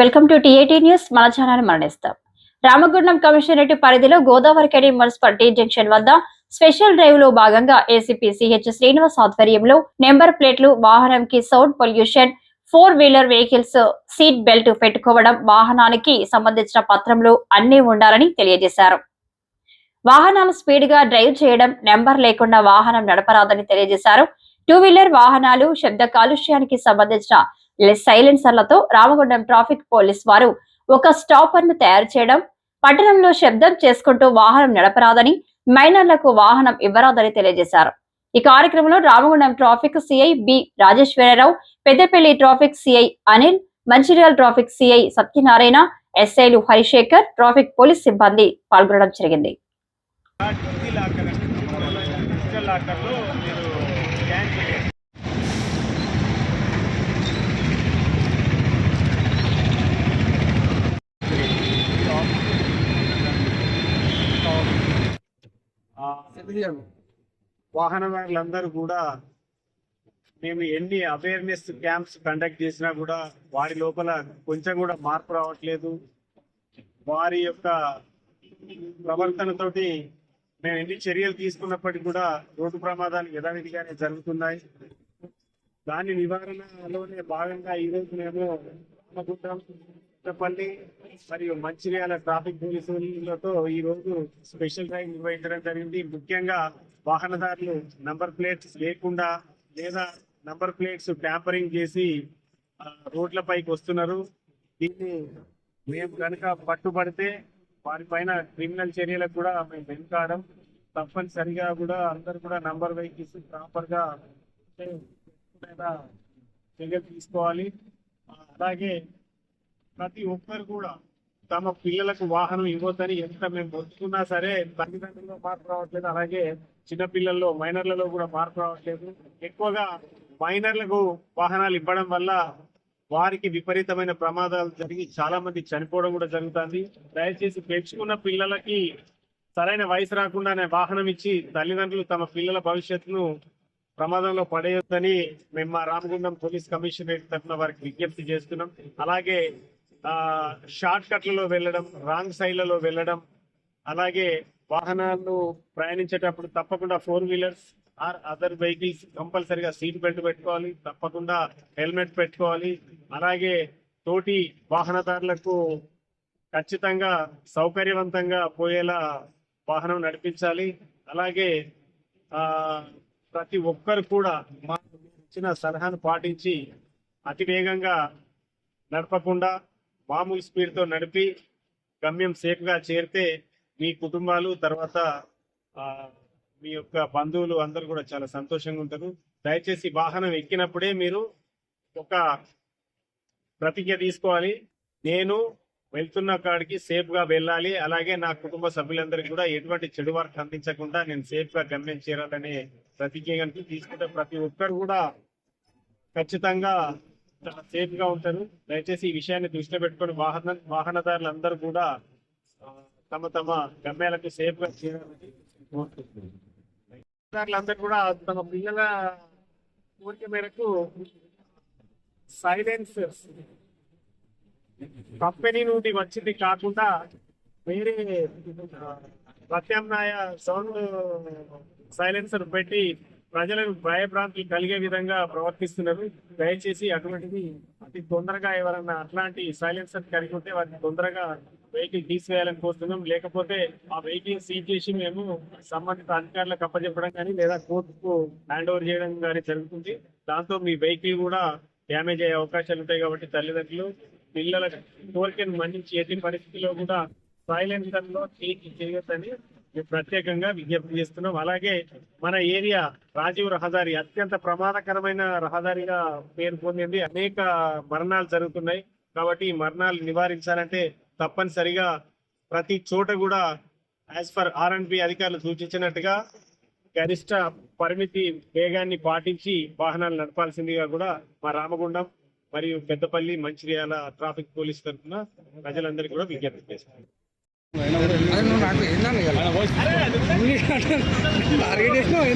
Welcome to TAT news. మన channel మరణిస్తాం. Ramagundam commissionerate పరిధిలో గోదావరి కడి మున్సిపాలిటీ జంక్షన్ వద్ద స్పెషల్ డ్రైవ్లో భాగంగా ఏసీపీ సిహెచ్ శ్రీనివాస్ ఆధ్వర్యంలో నెంబర్ ప్లేట్లు వాహనంకి sound pollution four wheeler vehicles seat belt పెట్టుకోవడం వాహనానికి సంబంధించిన పత్రంలో అన్ని ఉండాలని తెలియజేశారు. వాహనాలు స్పీడ్గా డ్రైవ్ చేయడం నెంబర్ లేకుండా వాహనం నడపరాదని తెలియజేశారు. టూ వీలర్ వాహనాలు శబ్ద కాలుష్యానికి సంబంధించిన సైలెన్సర్లతో రామగుండం ట్రాఫిక్ పోలీస్ వారు ఒక స్టాపర్ను తయారు చేయడం పట్టణంలో శబ్దం చేసుకుంటూ వాహనం నడపరాదని మైనర్లకు వాహనం ఇవ్వరాదని తెలియజేశారు. ఈ కార్యక్రమంలో Ramagundam traffic CI B Rajeshwara Rao Peddapalli traffic CI Anil Mancherial traffic CI Satyanarayana ఎస్ఐలు హరిశేఖర్ ట్రాఫిక్ పోలీస్ సిబ్బంది పాల్గొనడం జరిగింది. డిజీ లాకర్ అంటే వాహనదారులందరూ కూడా మేము ఎన్ని అవేర్నెస్ క్యాంప్స్ కండక్ట్ చేసినా కూడా వారి లోపల కొంచెం కూడా మార్పు రావట్లేదు. వారి యొక్క ప్రవర్తనతోటి మేము ఎన్ని చర్యలు తీసుకున్నప్పటికీ కూడా రోడ్డు ప్రమాదాలు యథావిధిగానే జరుగుతున్నాయి. దాని నివారణలోనే భాగంగా ఈరోజు మేము కొత్తపల్లి మరియు మంచిర్యాల ట్రాఫిక్ పోలీసులతో ఈ రోజు స్పెషల్ డ్రైవ్ నిర్వహించడం జరిగింది. ముఖ్యంగా వాహనదారులు నంబర్ ప్లేట్స్ లేకుండా లేదా నంబర్ ప్లేట్స్ ట్యాంపరింగ్ చేసి రోడ్లపైకి వస్తున్నారు. దీన్ని మేము కనుక పట్టుబడితే వారి పైన క్రిమినల్ చర్యలకు కూడా మేము వెనుకాడం. తప్పనిసరిగా కూడా అందరు కూడా నంబర్ వెహికల్స్ ప్రాపర్గా చర్యలు తీసుకోవాలి. అలాగే ప్రతి ఒక్కరు కూడా తమ పిల్లలకు వాహనం ఇవ్వద్దని ఎంత మేము మొత్తుకున్నా సరే తల్లిదండ్రుల్లో మార్పు రావట్లేదు. అలాగే చిన్నపిల్లల్లో మైనర్లలో కూడా మార్పు రావట్లేదు. ఎక్కువగా మైనర్లకు వాహనాలు ఇవ్వడం వల్ల వారికి విపరీతమైన ప్రమాదాలు జరిగి చాలా మంది చనిపోవడం కూడా జరుగుతుంది. దయచేసి పెంచుకున్న పిల్లలకి సరైన వయసు రాకుండానే వాహనం ఇచ్చి తల్లిదండ్రులు తమ పిల్లల భవిష్యత్తును ప్రమాదంలో పడేయొద్దని మేము మా రామగుండం పోలీస్ కమిషనరేట్ తరఫున వారికి విజ్ఞప్తి చేస్తున్నాం. అలాగే షార్ట్ కట్లలో వెళ్ళడం రాంగ్ సైడ్లలో వెళ్ళడం అలాగే వాహనాలను ప్రయాణించేటప్పుడు తప్పకుండా four wheelers or other vehicles కంపల్సరిగా సీట్ బెల్ట్ పెట్టుకోవాలి తప్పకుండా హెల్మెట్ పెట్టుకోవాలి అలాగే తోటి వాహనదారులకు ఖచ్చితంగా సౌకర్యవంతంగా పోయేలా వాహనం నడిపించాలి. అలాగే ప్రతి ఒక్కరు కూడా మాకు ఇచ్చిన సలహాను పాటించి అతి వేగంగా నడపకుండా మామూలు స్పీడ్తో నడిపి గమ్యం సేఫ్గా చేరితే మీ కుటుంబాలు తర్వాత మీ యొక్క బంధువులు అందరూ కూడా చాలా సంతోషంగా ఉంటారు. దయచేసి వాహనం ఎక్కినప్పుడే మీరు ఒక ప్రతిజ్ఞ తీసుకోవాలి. నేను వెళ్తున్న కాడికి సేఫ్గా వెళ్ళాలి. అలాగే నా కుటుంబ సభ్యులందరికీ కూడా ఎటువంటి చెడు వార్త అందించకుండా నేను సేఫ్గా గమ్యం చేరాలనే ప్రతిజ్ఞ కనుక తీసుకుంటే ప్రతి ఒక్కరు కూడా ఖచ్చితంగా చాలా సేఫ్గా ఉంటారు. దయచేసి ఈ విషయాన్ని దృష్టిలో పెట్టుకొని వాహన వాహనదారులందరూ కూడా తమ తమ గమ్యాలకు సేఫ్గా చేరాలని వాహనదారులందరూ కూడా తమ పిల్లల కోరిక మేరకు సైలెన్సర్స్ కంపెనీ నుండి వచ్చింది కాకుండా వేరే ప్రత్యామ్నాయ సౌండ్ సైలెన్సర్ పెట్టి ప్రజలకు భయభ్రాంతులు కలిగే విధంగా ప్రవర్తిస్తున్నారు. దయచేసి అటువంటిది అతి తొందరగా ఎవరన్నా అట్లాంటి సైలెన్సర్ కలిగి ఉంటే వారిని తొందరగా వెహికల్ తీసివేయాలని కోరుతున్నాం. లేకపోతే ఆ వెహికల్ సీజ్ చేసి మేము సంబంధిత అధికారులకు అప్పచెప్పడం కానీ లేదా కోర్టుకు హ్యాండ్ ఓవర్ చేయడం కానీ జరుగుతుంది. దాంతో మీ వెహికల్ కూడా డ్యామేజ్ అయ్యే అవకాశాలు ఉంటాయి కాబట్టి తల్లిదండ్రులు పిల్లల కోరికను మన్నించి ఎట్టి పరిస్థితిలో కూడా సైలెన్సర్లో చేయొద్దని ప్రత్యేకంగా విజ్ఞప్తి చేస్తున్నాం. అలాగే మన ఏరియా రాజీవ్ రహదారి అత్యంత ప్రమాదకరమైన రహదారిగా పేరు పొందింది. అనేక మరణాలు జరుగుతున్నాయి. కాబట్టి ఈ మరణాలు నివారించాలంటే తప్పనిసరిగా ప్రతి చోట కూడా as per R and B అధికారులు సూచించినట్టుగా గరిష్ట పరిమితి వేగాన్ని పాటించి వాహనాలు నడపాల్సిందిగా కూడా మా రామగుండం మరియు పెద్దపల్లి మంచిర్యాల ట్రాఫిక్ పోలీస్ తరఫున ప్రజలందరికీ కూడా విజ్ఞప్తి చేస్తున్నారు టార్గెట్ చేసినావు